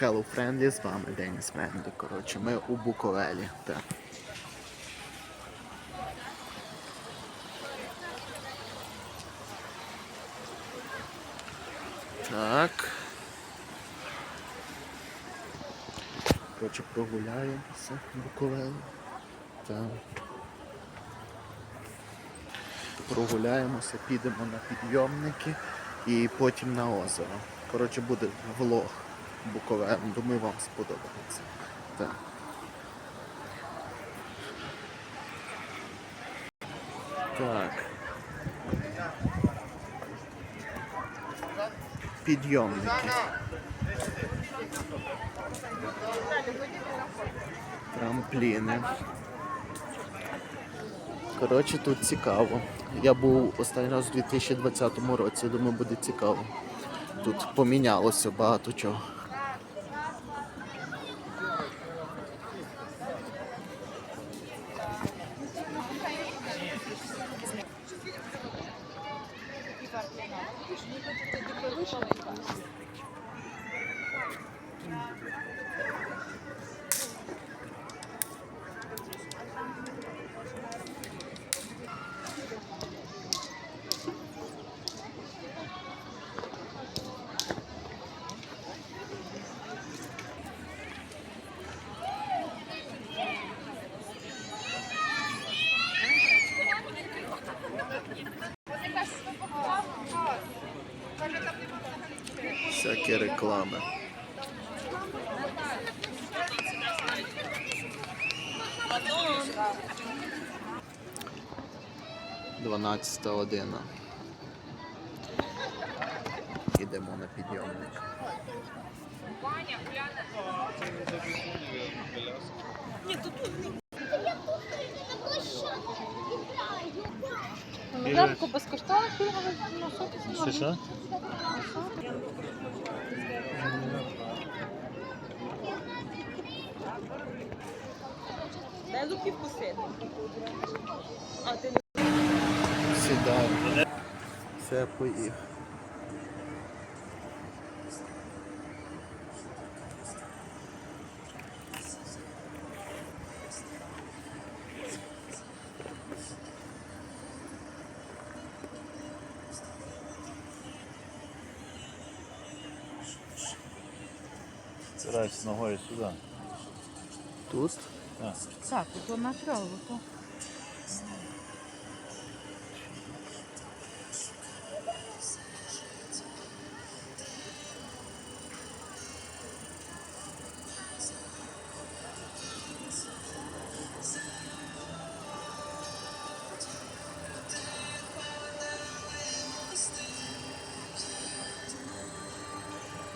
Hello Friendly, з вами Деніс Френдлі. Коротше, ми у Буковелі. Так. Так. Коротше, прогуляємося в Буковелі. Так. Прогуляємося, підемо на підйомники і потім на озеро. Коротше, буде влог Буковель. Думаю, вам сподобається. Так. Так. Підйомники. Трампліни. Коротше, тут цікаво. Я був останній раз у 2020 році, думаю, буде цікаво. Тут помінялося багато чого. Реклами. Дванадцята година. Ідемо на підйомник. Грамку безкоштовно пільговий носок. Що луківку сину. А ти Сідаю. Все, поїхав. Збирайся ногою сюди. Тут Так. Так, то на траву, то.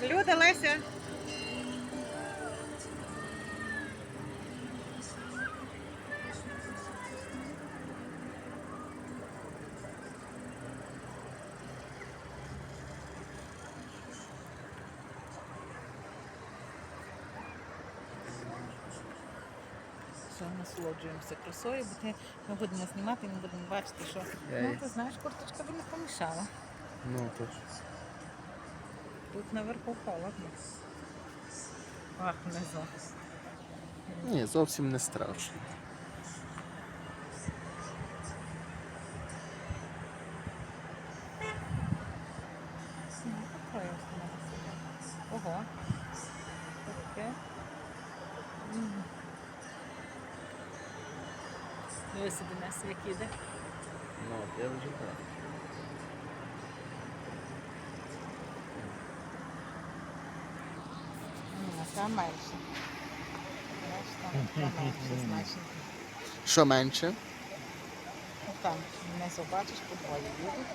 Люда, Леся. Насолоджуємося красою, бо ти- ми будемо знімати і ми будемо бачити, що ну, ти знаєш, курточка би не помішала. ну тут. Тут наверху холодно. Ах, внизу. Ні, зовсім не страшно. Дивись, до нас як іде. Ну, я вже так. Там менше. Знаєш, там, там менше значно. Що менше? Ну, Там внизу бачиш, по двоє їдуть.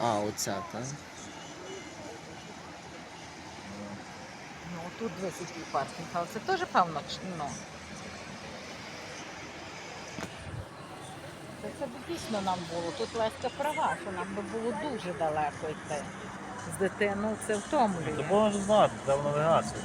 А, оця, так? Ну, тут 20 паркінг, але це теж певно, ну. Це, б дійсно нам було. Тут Леська права, що нам би було дуже далеко йти. З дитиною це То втомлює. можна знати, там навігацію.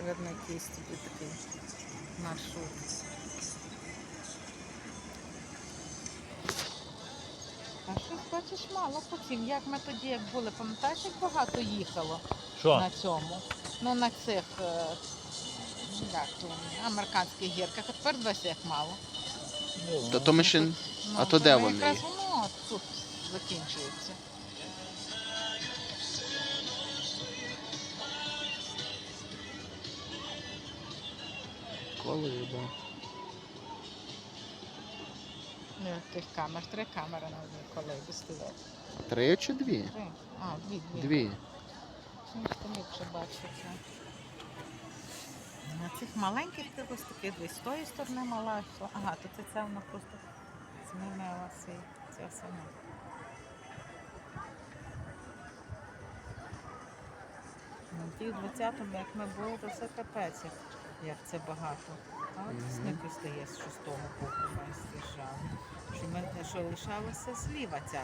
Видно якийсь тобі такий маршрут. А щось бачиш мало потім. Як ми тоді, як були, пам'ятаєш, як багато їхало Що? на цьому? Ну на цих е, як то, американських гірках, а тепер дивись, як мало. Та то ми ще. Ну, А то де вони Якраз є? воно тут закінчується. Колиба. Ну, тих камер, три камери на одній колейбі стоять. Три чи дві? Три. А, дві, дві. Дві. Ліпше бачиться. На цих маленьких ось таких десь з тої сторони мала, що. Ага, то це, це вона просто змінила цей, ця сама. На в 20-му, як ми були, то все капець, як, це багато. А от снику стає з шостого боку, ми з'їжджали. Що, ми, що лишалося зліва ця.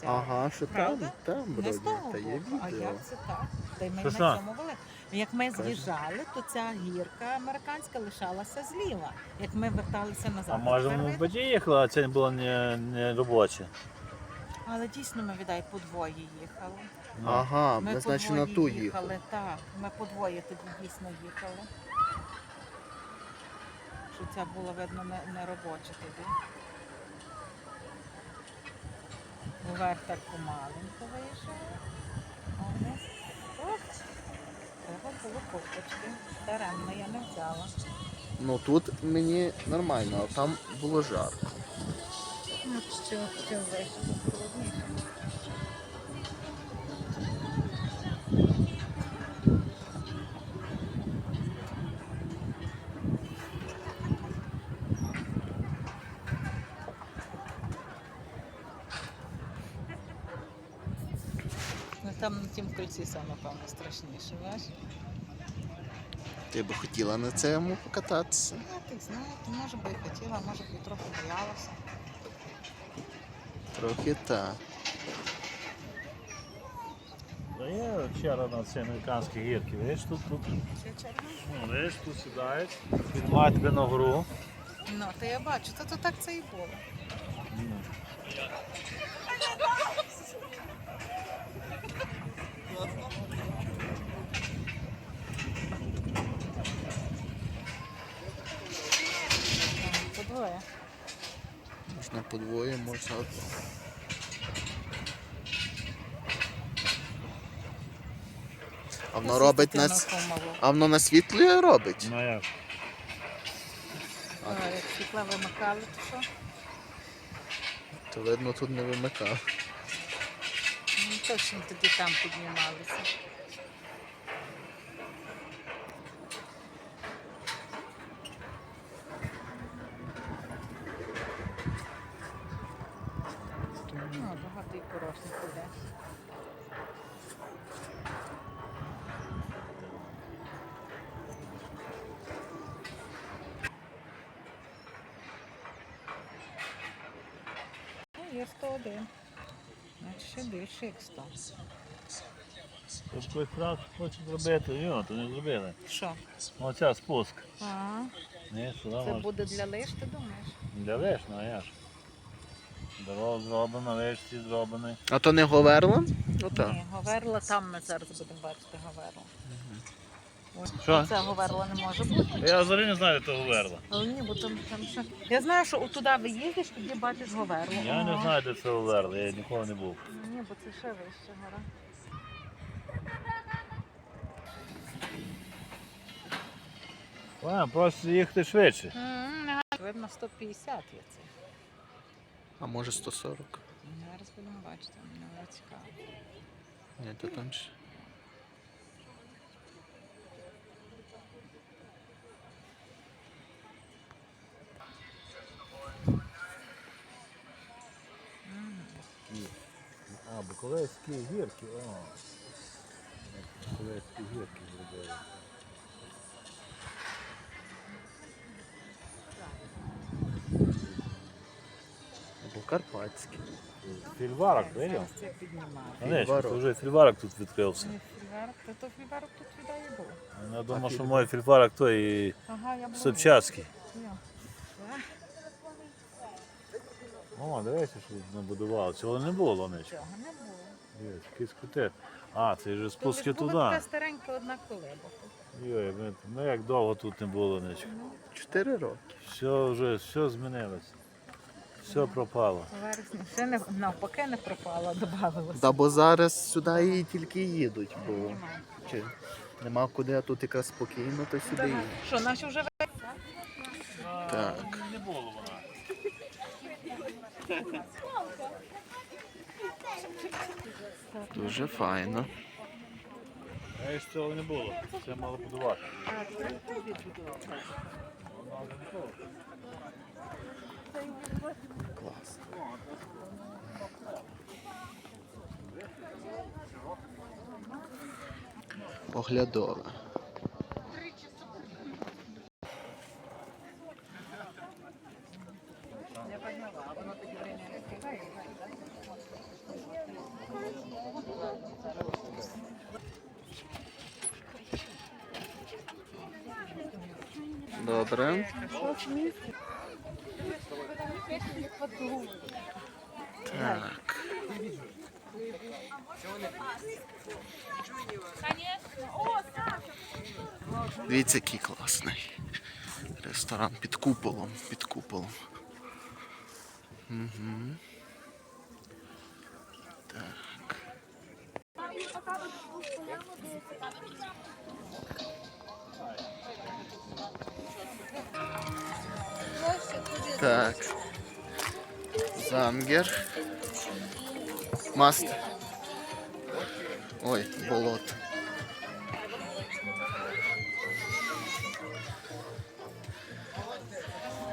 ця Ага, що там? Правда? Там, не з того Та є боку, а як це так? Та й ми Що на цьому були. Як ми з'їжджали, то ця гірка американська лишалася зліва. Як ми верталися назад. А може тепер воно видно. в а це було не, не робоче. Але дійсно ми віддай подвоє їхали. Ага, Ми ми, значить, на ту їхали. їхали. Так, ми подвоє тоді дійсно їхали. Що ця була, видно, не, робоча тоді. Вверх так помаленько виїжджає. А вниз. Ох, треба було копочки. Даремно я не взяла. Ну тут мені нормально, а там було жарко. Ну, що, що вийшло, холодніше. Там на тім кольці саме, напевно, страшніше, знаєш? Ти би хотіла на цьому покататися? Я так знаю, то може би і хотіла, може б і трохи боялася. Трохи так. Та є вчора на ці американські гірки, видиш, тут, тут, Ще ну, видиш, тут сідають, піднімають тебе на гору. Ну, то я бачу, то, то так це і було. Ну, Подвоє. Можна подвоє, можна одно. А воно робить на нас. А воно на світлі робить? Ну як? А, як світла вимикали, то що? То видно тут не вимикав. Ну, точно тоді там піднімалися. Є 101. Значить, ще більше як 100. Тут колись раз хочуть зробити, йо, то не зробили. Що? Оця спуск. А, Ні, сюди це можна. буде для лиш, ти думаєш? Для виш, ну а як? ж. Дорога зроблена, вишці зроблені. А то не говерла? Отак. Ні, говерла там ми зараз будемо бачити говерла. Що? Це говерла не може бути. Я взагалі не знаю, де того верла. Але ні, бо там, там ще. Я знаю, що туди ви їздиш, тоді бачиш говерлу. Я не знаю, де це верла, я ніколи не був. Ні, бо це ще вище гора. А, просто їхати швидше. Видно 150 є це. А може 140? Зараз будемо бачити, мені цікаво. Ні, то там ще. А, Буковецькі гірки, о. Буковецькі гірки зробили. Або Карпатські. Фільварок, Зараз видів? це. Вже фільварок тут відкрився. Не Фільварок, то то фільварок тут віддає був. Я думав, що мой фільфарок той і Ага, я була. Я. О, дивися, що тут набудували. Цього не було нічого. Цього не було. Є, якийсь котет. А, це вже спуски Була туди. така старенька одна колиба. Йой, ми- ну як довго тут не було нічого. Чотири роки. Все вже, все змінилося. Все пропало. У вересні ще не навпаки не пропала, додавалося. Да, бо зараз сюди і тільки їдуть, бо Нема. чи нема куди, а тут якраз спокійно, то сюди їдуть. Що, наші вже Так. Не було вона. Дуже файно. А ж цього не було. Це мало будувати. Клас. Оглядове. Добре. Так. Дивіться, який класний. Ресторан під куполом, під куполом. Угу. Так. Так. Зангер. Маст. Ой, болото.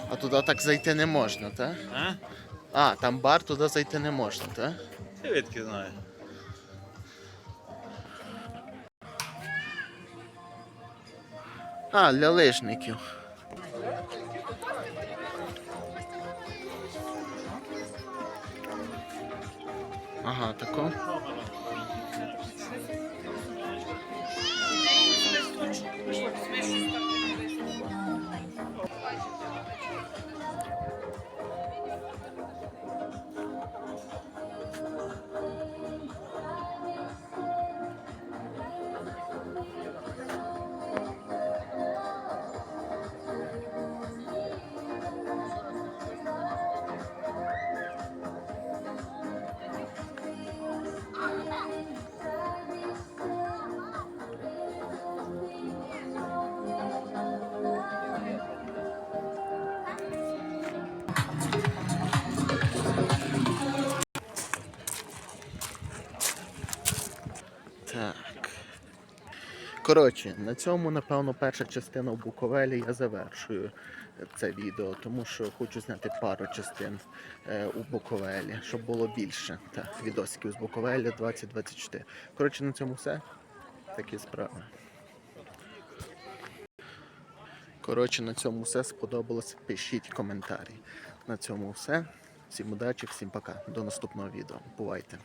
А туди так зайти не можна, так? А? А, там бар, туди зайти не можна, так? Я відки знаю. А, для лижників. Ага, тако. Так. Коротше, на цьому, напевно, перша частина в Буковелі я завершую це відео, тому що хочу зняти пару частин е, у Буковелі, щоб було більше так, відосиків з Буковелі 2024. Коротше, на цьому все. Такі справи. Коротше, на цьому все сподобалось. Пишіть коментарі. На цьому все. Всім удачі, всім пока. До наступного відео. Бувайте!